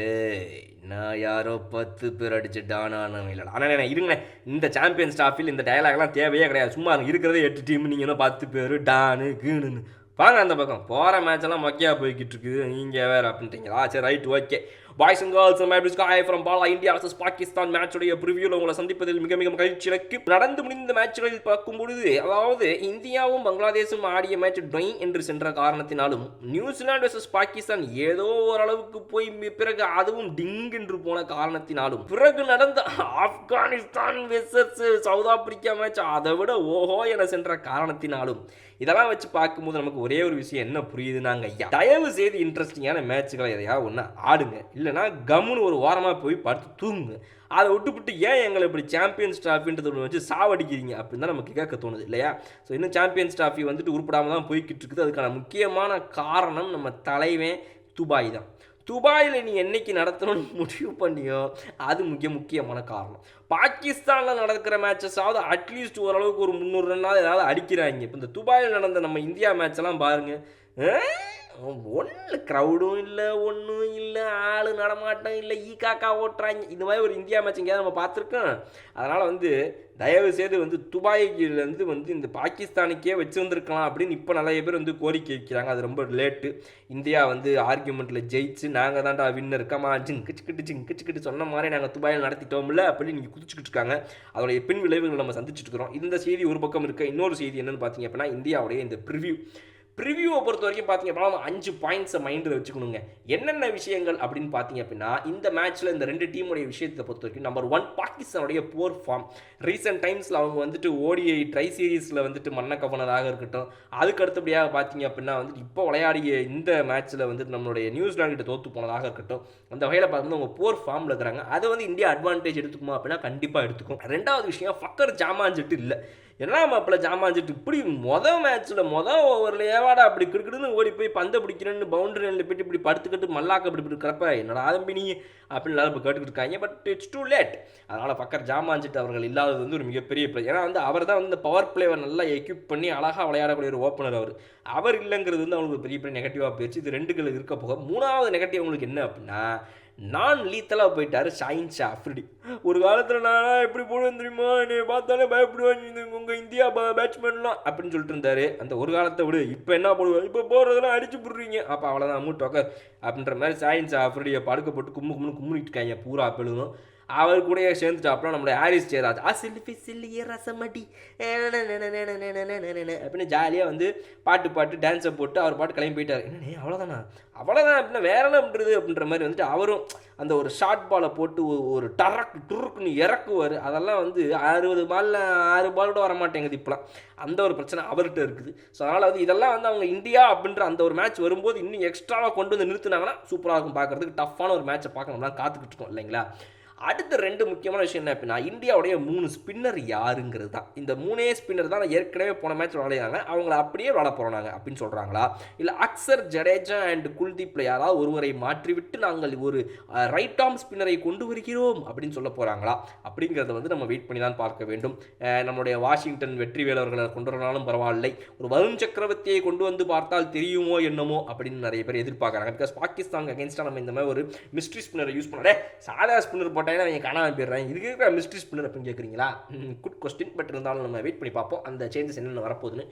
ஏய் நான் யாரோ பத்து பேர் அடிச்சு டானானவன் இல்லை ஆனால் நான் இந்த சாம்பியன்ஸ் ஸ்டாஃபில் இந்த டயலாக்லாம் தேவையே கிடையாது. சும்மா அங்கே இருக்கிறதே எட்டு டீம் நீங்கள் இன்னும் பத்து பேர் டானு கீணுன்னு வாங்க அந்த பக்கம். போகிற மேட்ச் எல்லாம் மொக்கையாக போய்கிட்டு இருக்குது. நீங்கள் வேறு அப்படின்ட்டிங்களா? சரி right okay boys and girls match காய் from Bala India versus Pakistan மேட்சுடைய ப்ரிவியூவில் உங்களை சந்திப்பதில் மிக மிக மகிழ்ச்சி எனக்கு நடந்து முடிந்த மேட்சுகளில் பார்க்கும் பொழுது அதாவது இந்தியாவும் பங்களாதேஷும் ஆடிய மேட்ச் டொய் என்று சென்ற காரணத்தினாலும் நியூசிலாந்து வர்சஸ் பாகிஸ்தான் ஏதோ ஓரளவுக்கு போய் பிறகு அதுவும் டிங் என்று போன காரணத்தினாலும் பிறகு நடந்த Afghanistan versus South Africa match அதை விட ஓஹோ என சென்ற காரணத்தினாலும் இதெல்லாம் வச்சு பார்க்கும்போது நமக்கு ஒரே ஒரு விஷயம் என்ன புரியுதுனாங்க ஐயா? தயவு செய்து இன்ட்ரெஸ்டிங்கான மேட்சுகளை எதையா ஒன்று ஆடுங்க. இல்லைனா கம்முன்னு ஒரு ஓரமாக போய் படுத்து தூங்குங்க. அதை விட்டுவிட்டு ஏன் எங்களை இப்படி சாம்பியன்ஸ் ட்ராஃபின்றது ஒன்று வச்சு சாவடிக்கிறீங்க? அப்படின்னு தான் நமக்கு கேட்க தோணுது இல்லையா? ஸோ இன்னும் சாம்பியன்ஸ் ட்ராஃபி வந்துட்டு உருப்படாமல் தான் போய்கிட்டு இருக்குது அதுக்கான முக்கியமான காரணம் நம்ம தலைவன் துபாய் தான். துபாயில் நீ என்னைக்கு நடத்தணும்னு முடிவு பண்ணியோ அது மிக முக்கியமான காரணம். பாகிஸ்தானில் நடக்கிற மேட்சஸாவது அட்லீஸ்ட் ஓரளவுக்கு ஒரு முந்நூறு ரன்னாவது ஏதாவது அடிக்கிறாங்க. இப்போ இந்த துபாயில் நடந்த நம்ம இந்தியா மேட்ச் எல்லாம் ஒன்றும் க்ரௌடும் இல்லை ஒன்றும் இல்லை ஆள் நடமாட்டம் இல்லை ஈ காக்கா ஓட்டுறாங்க. இந்த மாதிரி ஒரு இந்தியா மேட்ச் எங்கேயாவது நம்ம பார்த்துருக்கோம். அதனால் வந்து தயவு செய்து வந்து துபாயிலேருந்து வந்து இந்த பாகிஸ்தானுக்கே வச்சுருந்துருக்கலாம் அப்படின்னு இப்போ நிறைய பேர் வந்து கோரிக்கை வைக்கிறாங்க. அது ரொம்ப லேட்டு இந்தியா வந்து ஆர்கியூமெண்ட்டில் ஜெயிச்சு நாங்கள் தான்டா வின்னர் இருக்கமா ஜிங்கிச்சுக்கிட்டு ஜிங்கிச்சுக்கிட்டு சொன்ன மாதிரி நாங்கள் துபாயில் நடத்திட்டோம்ல அப்படின்னு நீங்கள் குதிச்சுக்கிட்டு இருக்காங்க. அதோடைய பின் விளைவுகள் நம்ம சந்திச்சுட்டு இருக்கிறோம். இந்த செய்தி ஒரு பக்கம் இருக்க. இன்னொரு செய்தி என்னென்னு பார்த்தீங்க அப்படின்னா இந்தியாவுடைய இந்த ப்ரிவ்யூ ப்ரிவியூவை பொறுத்த வரைக்கும் பார்த்தீங்க அப்படின்னா நம்ம அஞ்சு பாயிண்ட்ஸை மைண்டில் வச்சுக்கணுங்க. என்னென்ன விஷயங்கள் அப்படின்னு பார்த்தீங்க அப்படின்னா இந்த மேட்ச்சில் இந்த ரெண்டு டீமுடைய விஷயத்தை பொறுத்த வரைக்கும் நம்பர் ஒன் பாகிஸ்தானுடைய போர் ஃபார்ம் ரீசெண்ட் டைம்ஸில் அவங்க வந்துட்டு ஓடிஐ ட்ரை சீரீஸில் வந்துட்டு மன்ன கவனராக இருக்கட்டும் அதுக்கு அடுத்தபடியாக பார்த்தீங்க அப்படின்னா வந்துட்டு இப்போ விளையாடிய இந்த மேட்ச்சில் வந்துட்டு நம்மளுடைய நியூசிலாந்து கிட்ட தோற்று போனதாக இருக்கட்டும் அந்த வகையில் பார்க்கும்போது அவங்க போர் ஃபார்மில் இருக்கிறாங்க. அதை வந்து இந்தியா அட்வான்டேஜ் எடுத்துக்குமா அப்படின்னா கண்டிப்பாக எடுத்துக்கும். ரெண்டாவது விஷயம் ஃபக்கர் சொல்லிட்டு இல்லை. என்ன மாப்பிள்ள ஜாமான்ஜெட்டு இப்படி மொதல் மேட்ச்சில் மொதல் ஓவரில் ஏவாடா அப்படி கிடுக்கிடுன்னு ஓடி போய் பந்தை பிடிக்கிறேன்னு பவுண்டரி ரெண்டு போயிட்டு இப்படி படுத்துக்கிட்டு மல்லாக்க இப்படி இப்படி கிடப்ப. என்னடா ஆரம்பி நீ? அப்படின்னு எல்லாரும் இப்போ கேட்டுக்கிட்டு இருக்காங்க. பட் இட்ஸ் டூ லேட் அதனால் பக்கம் ஜாமான்ஜெட் அவர்கள் இல்லாதது வந்து ஒரு மிகப்பெரிய பிளே ஏன்னா வந்து அவர் தான் வந்து பவர் பிளேவை நல்லா எக்யூப் பண்ணி அழகாக விளையாடக்கூடிய ஒரு ஓப்பனர் அவர். அவர் இல்லைங்கிறது வந்து அவங்களுக்கு பெரிய பெரிய நெகட்டிவாக போயிடுச்சு. இது ரெண்டுகள் இருக்க போக மூணாவது நெகட்டிவ் அவங்களுக்கு என்ன அப்படின்னா நான் லீத்தலாக போயிட்டாரு ஷாயின் ஷாஃப்ரிடி ஒரு காலத்தில் நான் எப்படி போடுவேன் தெரியுமா? என்னை பார்த்தாலே பயப்படுவாங்க உங்கள் இந்தியா பேட்ஸ்மேன்லாம் அப்படின்னு சொல்லிட்டு இருந்தாரு. அந்த ஒரு காலத்தை விடு. இப்போ என்ன போடுவேன்? இப்போ போடுறதெல்லாம் அடிச்சு போடுறீங்க. அப்போ அவ்வளோதான் மூட்டோக்க அப்படின்ற மாதிரி ஷாயின் ஷாஃப்ரிடியை படுக்க போட்டு கும்மு கும்முன்னு கும்மிட்டு இருக்காங்க. பூரா பெழுதும் அவர் கூடயே சேர்ந்துட்டாப்புல நம்மளோட ஹாரிஸ் ஜெயராஜ் ஆ சில்லி சில்லிய ரசமடி அப்படின்னு ஜாலியாக வந்து பாட்டு பாட்டு டான்ஸை போட்டு அவர் பாட்டு கிளம்பி போயிட்டார் என்ன அவ்வளோதானா அவ்வளோதான் அப்படின்னா வேற என்ன பண்ணுறது அப்படின்ற மாதிரி வந்துட்டு அவரும் அந்த ஒரு ஷார்ட் பாலை போட்டு ஒரு- ஒரு டரக்கு டுருக்குன்னு இறக்குவார் அதெல்லாம் வந்து அறுபது பாலில் ஆறு பால் கூட வர மாட்டேங்குது இப்போலாம் அந்த ஒரு பிரச்சனை அவர்கிட்ட இருக்குது ஸோ அதனால் வந்து இதெல்லாம் வந்து அவங்க இந்தியா அப்படின்ற அந்த ஒரு மேட்ச் வரும்போது இன்னும் எக்ஸ்ட்ராவாக கொண்டு வந்து நிறுத்துனாங்கன்னா சூப்பராக இருக்கும் பார்க்குறதுக்கு டஃப்பான ஒரு மேட்ச்சை பார்க்கணும்லாம் காத்துக்கிட்டு இருக்கோம் இல்லைங்களா அடுத்த ரெண்டு முக்கியமான விஷயம் என்ன அப்படின்னா இந்தியாவுடைய மூணு ஸ்பின்னர் யாருங்கிறது தான் இந்த மூணே ஸ்பின்னர் தான் ஏற்கனவே போன மேட்ச் விளையாடுறாங்க அவங்கள அப்படியே விளாட போகிறோம் நாங்கள் அப்படின்னு சொல்கிறாங்களா இல்லை அக்சர் ஜடேஜா அண்ட் குல்தீப் யாராவது ஒருவரை மாற்றிவிட்டு நாங்கள் ஒரு ரைட் ஆர்ம் ஸ்பின்னரை கொண்டு வருகிறோம் அப்படின்னு சொல்ல போகிறாங்களா அப்படிங்கிறத வந்து நம்ம வெயிட் பண்ணி தான் பார்க்க வேண்டும். நம்முடைய நம்மளுடைய வாஷிங்டன் வெற்றி வேலவர்களை கொண்டு வரனாலும் பரவாயில்லை. ஒரு வருண் சக்கரவர்த்தியை கொண்டு வந்து பார்த்தால் தெரியுமோ என்னமோ அப்படின்னு நிறைய பேர் எதிர்பார்க்குறாங்க. பிகாஸ் பாகிஸ்தானுக்கு அகேன்ஸ்டாக நம்ம இந்த மாதிரி ஒரு மிஸ்ட்ரி ஸ்பின்னரை யூஸ் பண்ணாலே சாதா ஸ்பின்னர் போட்டால் பையனை அவங்க காணாமல் போயிடுறாங்க. இதுக்கு மிஸ்ட்ரீஸ் பண்ணு அப்படின்னு கேட்குறீங்களா குட் கொஸ்டின் பட் இருந்தாலும் நம்ம வெயிட் பண்ணி பார்ப்போம். அந்த சேஞ்சஸ் என்னென்ன வரப்போகுதுன்னு.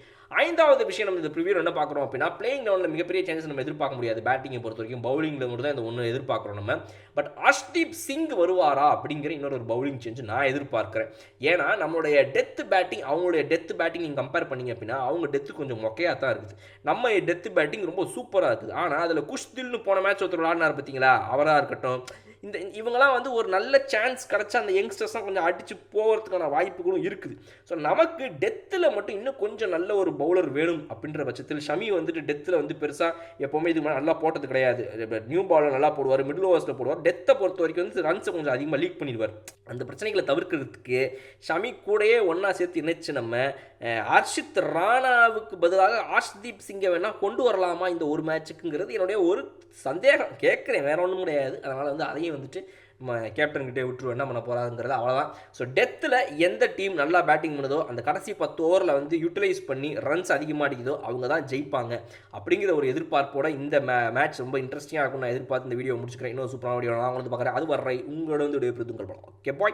ஐந்தாவது விஷயம் நம்ம இந்த ப்ரிவியூ என்ன பார்க்குறோம் அப்படின்னா பிளேயிங் லெவலில் மிகப்பெரிய சேஞ்சஸ் நம்ம எதிர்பார்க்க முடியாது. பேட்டிங்கை பொறுத்த வரைக்கும் பவுலிங்கில் மட்டும் தான் இந்த ஒன்று எதிர்பார்க்குறோம் நம்ம. பட் அஷ்தீப் சிங் வருவாரா அப்படிங்கிற இன்னொரு ஒரு பவுலிங் சேஞ்ச் நான் எதிர்பார்க்குறேன். ஏன்னா நம்மளுடைய டெத் பேட்டிங் அவங்களுடைய டெத் பேட்டிங் நீங்கள் கம்பேர் பண்ணீங்க அப்படின்னா அவங்க டெத்து கொஞ்சம் மொக்கையாக தான் இருக்குது. நம்ம டெத் பேட்டிங் ரொம்ப சூப்பராக இருக்குது. ஆனால் அதில் குஷ்தில்னு போன மேட்ச் ஒருத்தர் விளாடினார் பார்த்தீங்களா அவராக இருக்கட்டும். இந்த இவங்கெல்லாம் வந்து ஒரு நல்ல சான்ஸ் கிடச்சா அந்த யங்ஸ்டர்ஸ்லாம் கொஞ்சம் அடித்து போகிறதுக்கான வாய்ப்புகளும் இருக்குது. ஸோ நமக்கு டெத்தில் மட்டும் இன்னும் கொஞ்சம் நல்ல ஒரு பவுலர் வேணும் அப்படின்ற பட்சத்தில் ஷமி வந்துட்டு டெத்தில் வந்து பெருசாக எப்போவுமே இது நல்லா போட்டது கிடையாது. நியூ பாலர் நல்லா போடுவார் மிடில் ஓவர்ஸில் போடுவார். டெத்தை பொறுத்த வரைக்கும் வந்து ரன்ஸை கொஞ்சம் அதிகமாக லீக் பண்ணிடுவார். அந்த பிரச்சனைகளை தவிர்க்கிறதுக்கு ஷமி கூடயே ஒன்றா சேர்த்து இணைச்சு நம்ம அஹ், ஹர்ஷித் ராணாவுக்கு பதிலாக ஆஷ்தீப் சிங்கை வேணால் கொண்டு வரலாமா இந்த ஒரு மேட்சுக்குங்கிறது என்னுடைய ஒரு சந்தேகம். கேட்குறேன் வேற ஒன்றும் கிடையாது. அதனால் வந்து அதையும் வந்துட்டு நம்ம கேப்டன் கிட்டே விட்டுருவோம் என்ன பண்ண போகிறாங்கிறது அவ்வளோதான் ஸோ டெத்தில் எந்த டீம் நல்லா பேட்டிங் பண்ணுதோ அந்த கடைசி பத்து ஓவரில் வந்து யூட்டிலைஸ் பண்ணி ரன்ஸ் அதிகமாக அடிக்குதோ அவங்க தான் ஜெயிப்பாங்க. அப்படிங்கிற ஒரு எதிர்பார்ப்போட இந்த மே மேட்ச் ரொம்ப இன்ட்ரெஸ்டிங்காக இருக்கும் நான் எதிர்பார்த்து இந்த வீடியோ முடிச்சுக்கிறேன். இன்னும் சூப்பரான வீடியோ நான் வந்து பார்க்குறேன். அது வர்றை உங்களோட வந்து வீடியோ உங்கள் படம் ஓகே பாய்